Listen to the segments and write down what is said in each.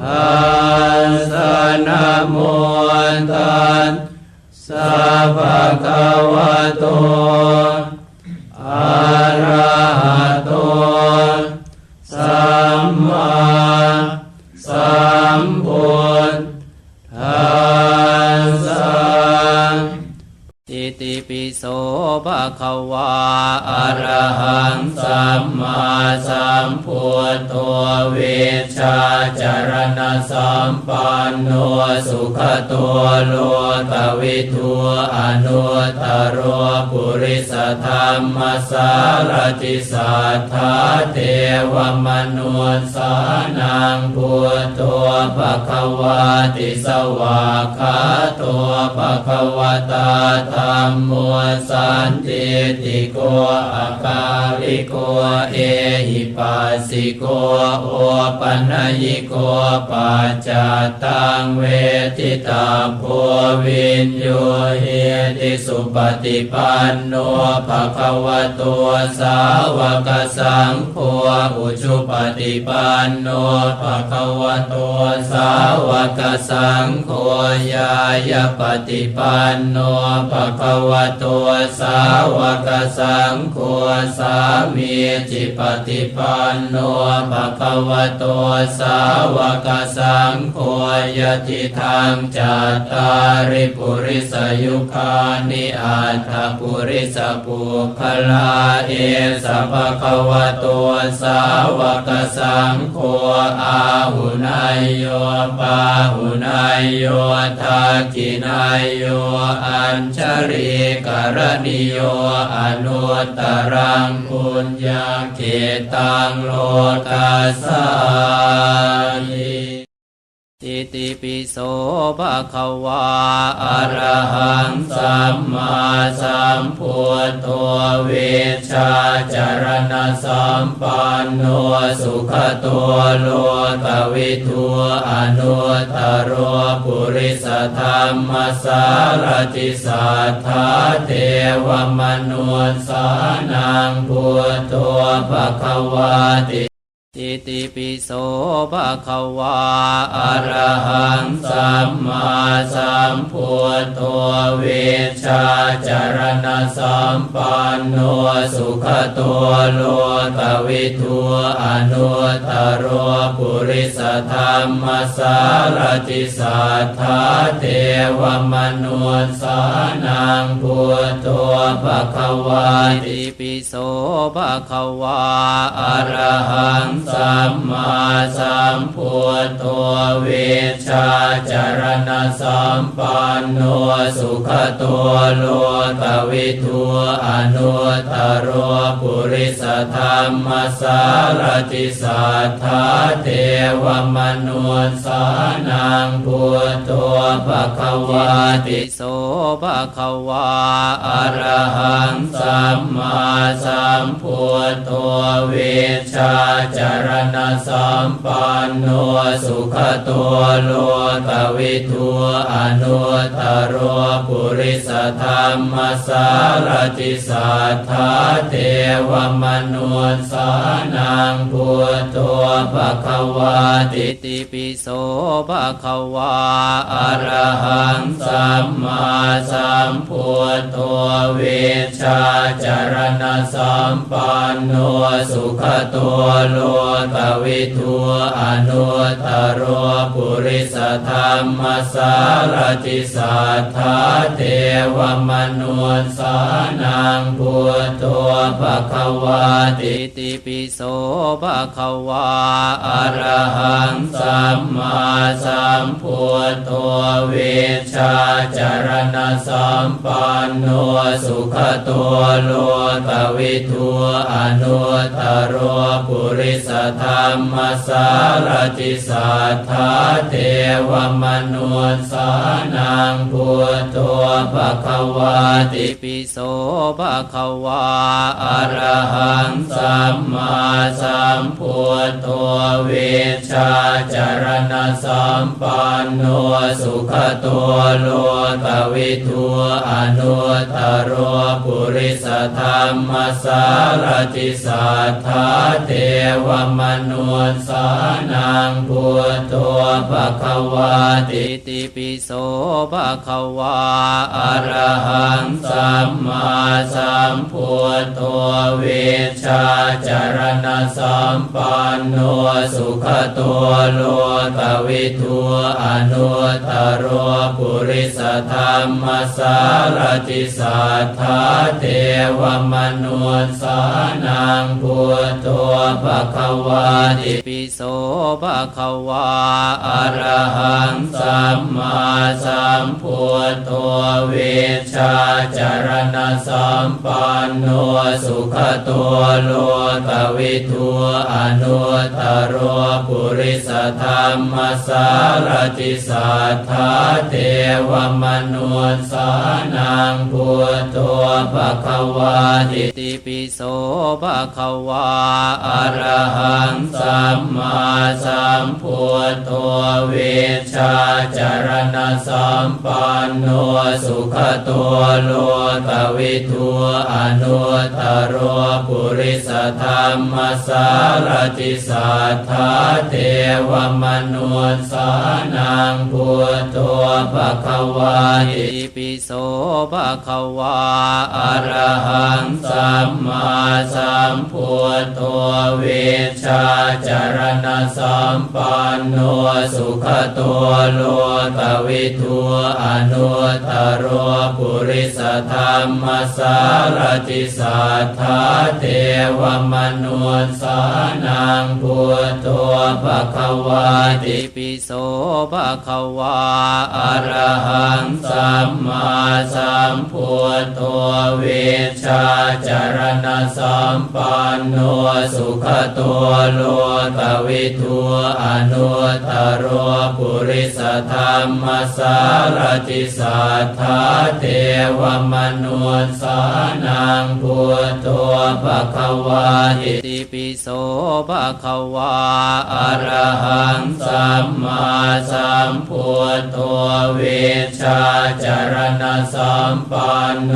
อาสสะนะโมตัสสะภะคะวะโตอะระหะ อะระหังสัมมาสัมพุทโธเวชชาจารณะสัมปันโนสุขตัวโลกวิทูอนุตโรปุริสธรรมสารติสัทธาเทวมนุสานังพุทโธภะคะวาติสวากขาโตภะคะวตาธรรมโมสันติติโกอาคาลิโกเอหิปัสสิโกโอปัญญิโกปัจจตังเวทิตาโพวินโยเฮติสุปฏิปันโนภะคะวะโตสาวกสังโฆอุชุปฏิปันโนภะคะวะโตสาวกสังโฆยายปฏิปันโนภะคะวะโตสาวกสังงโฆสามีจิปฏิปันโนภะคะวะโตสาวกสังโฆยติทางจัตตาริปุริสยุคานิอัตถปุริสปุคลาเอสะภะคะวะโตสาวกสังโฆอาหุนายโยปาหุนายโยทักขินายโยอัญชริกรณิโยอนุตรังปุญญาเกตังโลตัสสานิ อิติปิโสภะคะวาอะระหังสัมมาสัมพุทโธเวชชาจารณะสัมปันโนสุขตัวโลกวิทูอนุตตรโรปุริสธรรมสารติสัทธาเทวมนุสานังพุทโธภะคะวาติ อิติปิโสภะคะวาอะระหังสัมมาสัมพุทโธเวชาจารณะสัมปันโนสุขตัวโลกวิทูอนุตตรโรปุริสธรรมสารติสัทธาเทวมนุสานังพุทโธภะคะวาติปิโสภะคะวาอะระหังสัมมาสัมพุทโธเวชชาจารณะสัมปันโนสุขตัวโลกวิทูอนุตโรปุริสธรรมสารติสัทธาเทวมนุสานังพุทโธภะคะวาติโสภะคะวาอรหังสัมมาสัมพุทโธเวชชาจารณะสัมปันโนสุขตัวโลกวิทูอนุตตรโรปุริสธรรมสารติสัทธาเทวมนุสานังพุทโธภะคะวาติติปิโสภะคะวาอรหังสัมมาสัมพุทโธเวชาจารณะสัมปันโนสุขตัวโลตวิทูอนุตตรปุริสธรรมสารติสัทธาเทวมนุสสานังพุทโธภควาติติปิโสภควาอรหังสัมมาสัมพุทโธเวชชาจารณสัมปันโนสุขตัวโลกวิทูอนุตตรปุริสธรรมสารติสัทธาเทวมนุสสานังพุทโธภควาติปิโสภควาอรหังสัมมาสัมพุทโธเวชาจารณสัมปันโนสุขตัวโลกวิทูอนุตตรปุริสธรรมสารติสัทธาเทวมนุสสานังพุทโธภคะวาติติปิโสภคะวาอะระหังสัมมาสัมพุทโธเวชาจารณสัมปันโนสุขตัวโลกวิทูอนุตตรปุริสธรรมสารติสัทธาเทวมนุสสานังพุทโธภควาติปิโสภควาอะระหังสัมมาสัมพุทโธเวชาจารณสัมปันโนสุขตัวโลกวิทูอนุตตรปุริสธรรมสารติสัทธาเทวมนุสสานังพุทโธภควาติติปิโสภควาอะระหังสัมมาสัมพุทโธเวชชาจารณสัมปันโนสุขตัวโลกวิทูอนุตตรปุริสธรรมสารติสัทธาเทวมนุสสานังพุทโธภควาติปิโสภควาอรหังสัมมาสัมพุทโธเวชชาจารณสัมปันโนสุขตัวโลกวิทูอนุตตรปุริสธรรมสารติสัทธาเทวมนุสสานังพุทโธภควาติปิโสภควาอรหังสัมมาสัมพุทโธเวชาจารณสัมปันโนสุขตัวโลกวิทูอนุตตรปุริสธรรมสารติสัทธาเทวมนุสสานังพุทโธภควาติติปิโสภควาอระหังสัมมาสัมพุทโธเวชาจารณสัมปันโน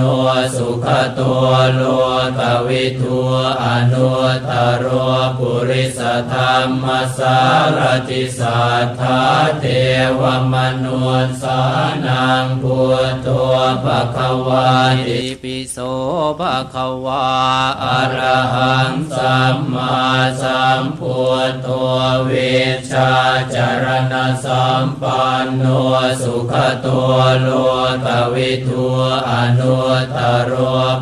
สุขตัวโลกวิทูอนุตตรปุุริสธรรมสารติสัทธาเทวมนุสสานังพุทโธภควาติปิโสภควาอรหังสัมมาสัมพุทโธเวชาจารณสัมปันโนสุขตัวโลกวิทูอนุตตร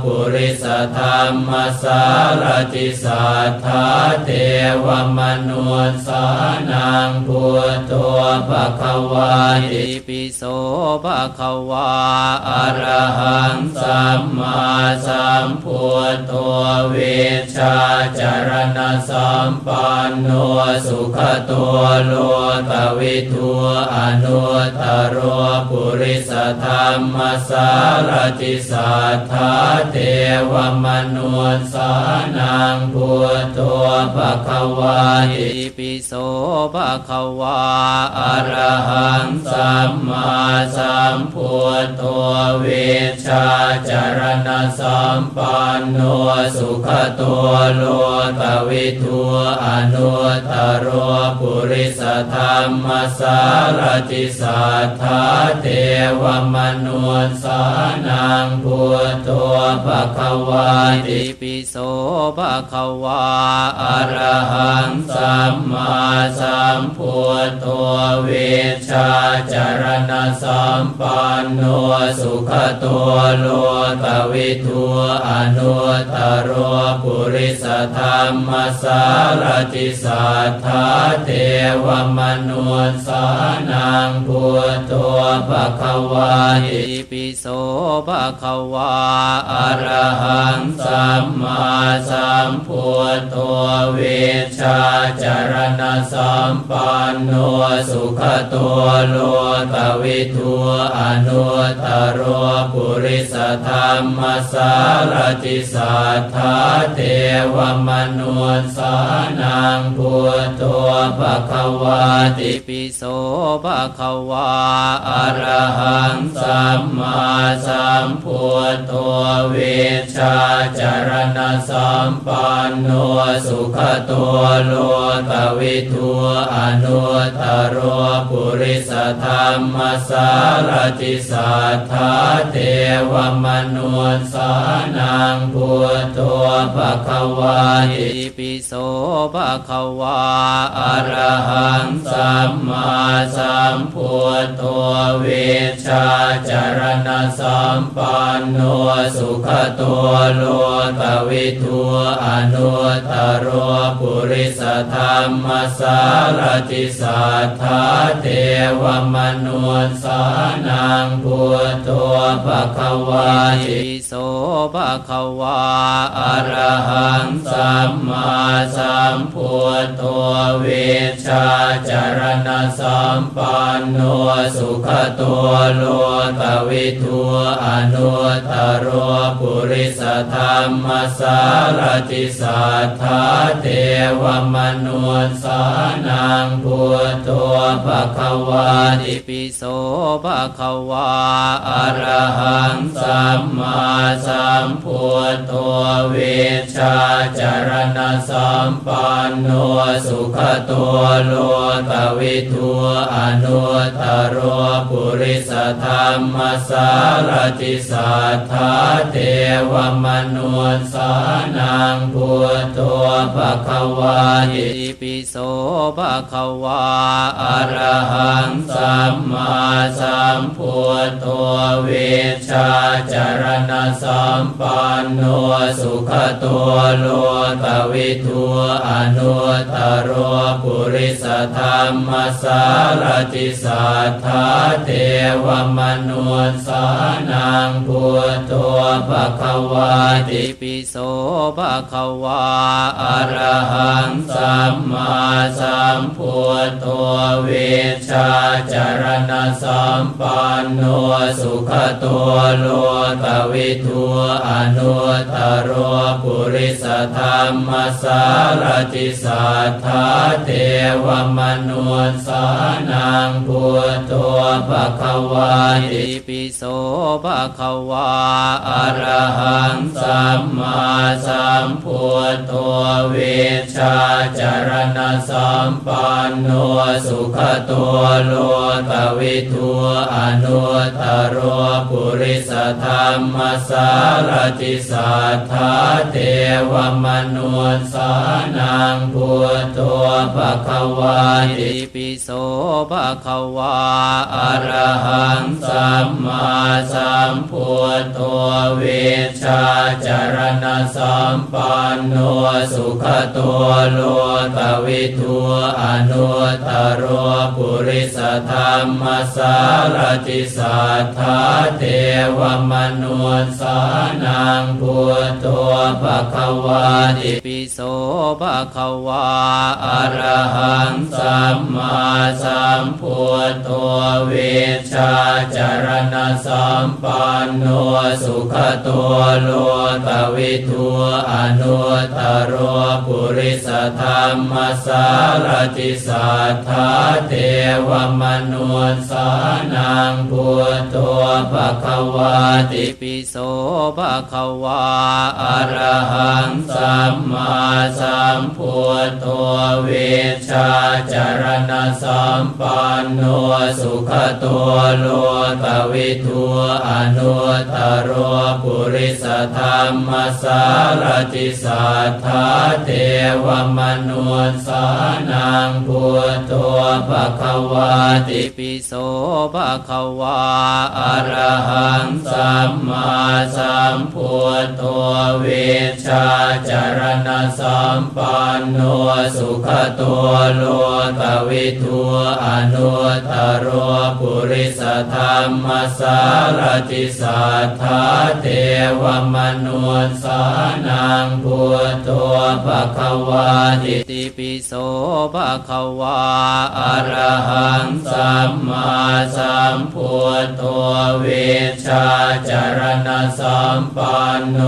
ปุริสธรรมสารติสัทธาเทวมนุสสานังพุทโธภควาติปิโสภควาอะระหังสัมมาสัมพุทโธเวชาจารณสัมปันโนสุขตัวโลกวิทูอนุตตรปุริสธรรมสารติสัทธาเทวมนุสสานังพุทโธภควาติปิโสภควาอะระหังสัมมาสัมพุทโธเวชาจารณสัมปันโนสุขตัวโลกวิทูอนุตตรปุริสธรรมสารติสัทธาเทวมนุสสานังพุทโธภควาติปิโสภควาอะรรหังสัมมาสัมพุทโธเวชชาจารณสัมปันโนสุขตัวโลกวิทูอนุตโรปุริสธรรมสารติสัทธาเทวมนุสานังพุทโธภควาอิปิโสภควาอรหังสัมมาสัมพุทโธเวชชาจารณสัมปันโนสุขตัวโลกวิทูอนุตโรปุริสธรรมสารติสัทธาเทวมนุสานังพุทโธภควาติปิโสภควาอรหังสัมมาสัมพุทโธเวชชาจารณสัมปันโนสุขตัวโลกวิทูอนุตตรโรปุริสธรรมสารติสัทธาเทวมนุสานังพุทโธภควาอิปิโสภควาอรหังสัมมาสัมพุทโธเวชาจารณสัมปันโนสุขตัวโลกวิทูอนุตตรโรปุริสธรรมสารติสัทธาเทวมนุสานังพุทโธภควาอิโสภควาอรหังสัมมาสัมพุทโธเวชชาจารณสัมปันโนสุขตัวโลกวิทูอนุตตรโรปุริสธรรมสารติสัทธาเทเทวมนุษสานังพุทโธภควาติปิโสภควาอรหังสัมมาสัมพุทโธเวชาจารณสัมปันโนสุขตัวโลกวิทูอนุตโรปุริสธรรมสารติสัทธาเทวมนุษสานังพุทโธภควาอิปิโสภควาอรหังสัมมาสัมพุทโธเวชาจารณสัมปันโนสุขตัวโลกวิทูอนุตตรโรปุริสธรรมสารติสัทธาเทวมนุสานังพุทโธภควาติปิโสภควาอรหังสัมมาสัมพุทโธเวชาจารณสัมปันโนสุขตัวโลกวิทูอนุตโรปุริสธรรมสารติสัทธาเทวมนุสานังพุทโธภควาติปิโสภควาอรหังสัมมาสัมพุทโธเวชชาจารณสัมปันโนสุขตัวโลกวิทูอนุตรโรปุริสธรรมสารติสัทธาเทวมนุสานังพุทโธภควาติปิโสภควาอรหังสัมมาสัมพุทโธเวชาจารณสัมปันโนสุขตัวโลกวิทูอนุตตรโรปุริสธรรมสารติสัทธาเทวมนุสานังพุทโธภควาติปิโสภควาอรหังสัมมาสัมพุทโธเวชาจารณสัมปันโนสุขตัวโลกวิทูอนุตตรโรปุุริสธรรมสารติสัทธาเทวมนุสานังพุทโธภะคะวาติปิโสภะคะวาอรหังสัมมาสัมพุทโธเวชาจารณสัมปันโนสุขตัวโลกวิทูอนุตตรโรปุริสธรรมสารติสัทธาเทวมนุสานังพุทโธภะคะวาติปิโสภะคะวาอะระหังสัมมาสัมพุทโธเวชาจารณสัมปันโนสุขตัวโลกวิทูอนุตรโรปุริสธรรมสารติสัทธาเทวมนุสานังพุทโธภะคะวาติติปิโสภะคะวาอรหังสัมมาสัมพุทโธเวชาจารณสัมปันโน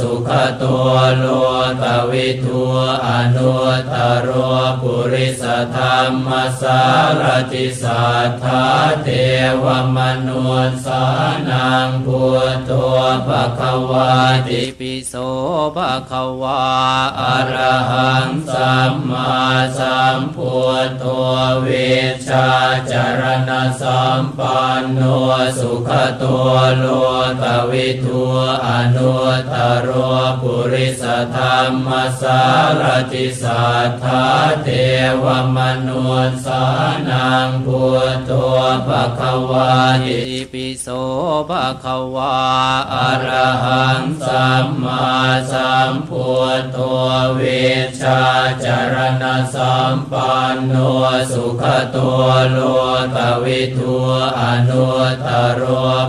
สุขตัวโลกวิทูอนุตรโรปุริสธรรมสารติสัทธาเทวมนุสานังพุทโธภะคะวาติปิโสภะคะวาอะระหังสัมมาสัมพุทโธเวชชาจารณสัมปันโนสุขตัวโลกวิทูอนุตรโรปุริสธรรมสารติสัทธาเทวมนุสานังพุทโธภะคะวาติปิโสภะคะวาอรหังสัมมาสัมพุทโธเวชชาจารณสัมปันโนสุขตัวโลกวิทูอนุตตรโร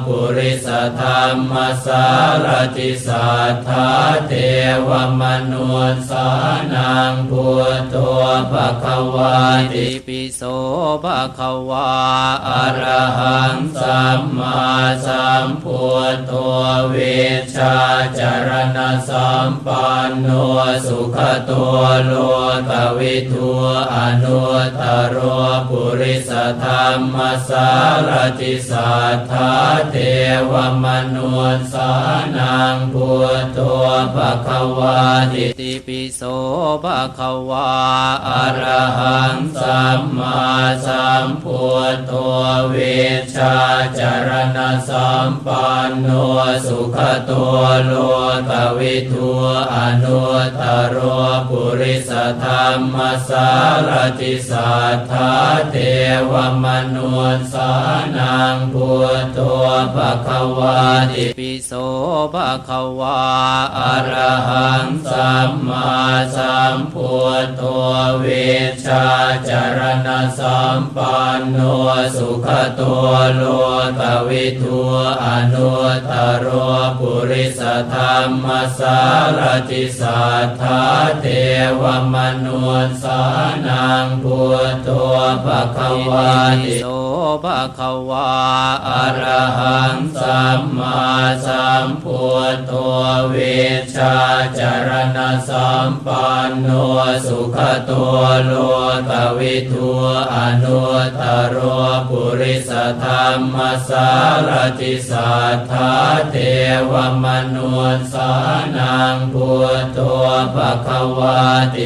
ปุริสธรรมสารติสัทธาเทวมนุสานังพุทโธภคะวาติปิโสภะควาอรหังสัมมาสัมพุทโธเวชชาจารณสัมปันโนสุขตัวโลกวิทูอนุตตโรปุริสธรรมสารติสัทธาเทวมนุสานังพุทโธภะคะวาติติปิโสภะคะวาอรหังสัมมาสัมพุทโธเวชาจารณสัมปันโนสุขตัวโลกวิทูอนุตตรโรปุริสธรรมสารติสัทธาเทวมนุสานังพุทโธภะคะวาติปิโสภะคะวาอรหังสัมมาสัมพุทโธเวชาจารณสัมปันโนสุขตัวโลกวิทูอนุตตรโรปุริสธรรมสารติสัทธาเทวมนุสานังพุทโธภะคะวาติโสภะคะวาอะระหังสัมมาสัมพุทโธเวชชาจารณสัมปันโนสุขตัวโลกวิทูอนุตตรโรปุริสธรรมสารติสัทธาเทวมนุสานังพุทโธภะคะวาติ